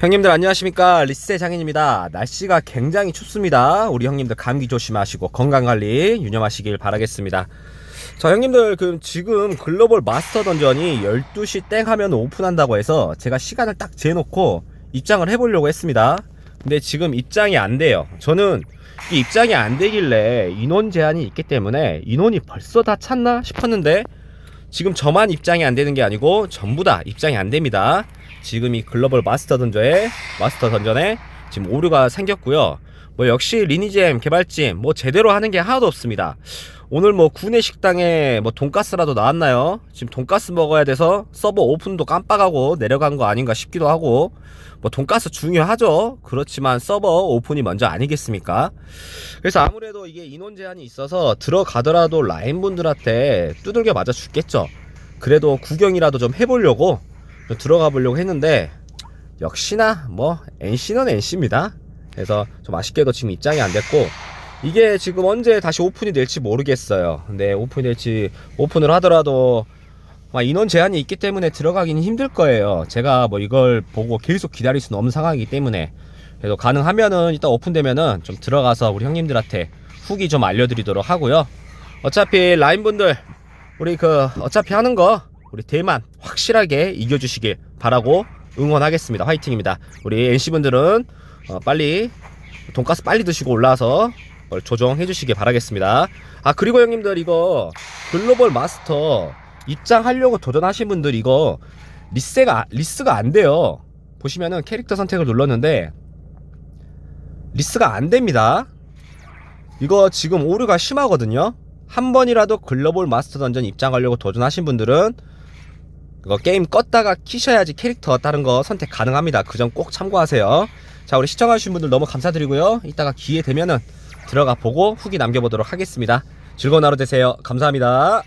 형님들 안녕하십니까? 리세 장인입니다. 날씨가 굉장히 춥습니다. 우리 형님들 감기 조심하시고 건강관리 유념하시길 바라겠습니다. 자 형님들 그 지금 글로벌 마스터 던전이 12시 땡 하면 오픈한다고 해서 제가 시간을 딱 재놓고 입장을 해보려고 했습니다. 근데 지금 입장이 안 돼요. 저는 이 입장이 안 되길래 인원 제한이 있기 때문에 인원이 벌써 다 찼나 싶었는데 지금 저만 입장이 안 되는 게 아니고 전부 다 입장이 안 됩니다. 지금 이 글로벌 마스터 던전에 마스터 던전에 지금 오류가 생겼고요. 뭐 역시 리니지엠 개발진 뭐 제대로 하는 게 하나도 없습니다. 오늘 뭐 구내 식당에 뭐 돈가스라도 나왔나요? 지금 돈가스 먹어야 돼서 서버 오픈도 깜빡하고 내려간 거 아닌가 싶기도 하고 뭐 돈가스 중요하죠. 그렇지만 서버 오픈이 먼저 아니겠습니까? 그래서 아무래도 이게 인원 제한이 있어서 들어가더라도 라인 분들한테 두들겨 맞아 죽겠죠. 그래도 구경이라도 좀 해보려고 좀 들어가 보려고 했는데 역시나 뭐 NC는 NC입니다. 그래서 좀 아쉽게도 지금 입장이 안 됐고 이게 지금 언제 다시 오픈이 될지 모르겠어요. 근데 오픈이 될지 오픈을 하더라도 막 인원 제한이 있기 때문에 들어가기는 힘들 거예요. 제가 뭐 이걸 보고 계속 기다릴 수는 없는 상황이기 때문에 그래도 가능하면은 이따 오픈되면은 좀 들어가서 우리 형님들한테 후기 좀 알려드리도록 하고요. 어차피 라인 분들 우리 그 어차피 하는 거 우리 대만 확실하게 이겨주시길 바라고 응원하겠습니다. 화이팅입니다. 우리 NC분들은 어, 빨리 돈가스 빨리 드시고 올라와서 뭘 조정해 주시길 바라겠습니다. 아 그리고 형님들 이거 글로벌 마스터 입장하려고 도전하신 분들 이거 리스가 리스가 안 돼요. 보시면은 캐릭터 선택을 눌렀는데 리스가 안 됩니다. 이거 지금 오류가 심하거든요. 한 번이라도 글로벌 마스터 던전 입장하려고 도전하신 분들은 이거 게임 껐다가 키셔야지 캐릭터 다른 거 선택 가능합니다. 그 점 꼭 참고하세요. 자, 우리 시청하신 분들 너무 감사드리고요. 이따가 기회 되면은 들어가 보고 후기 남겨보도록 하겠습니다. 즐거운 하루 되세요. 감사합니다.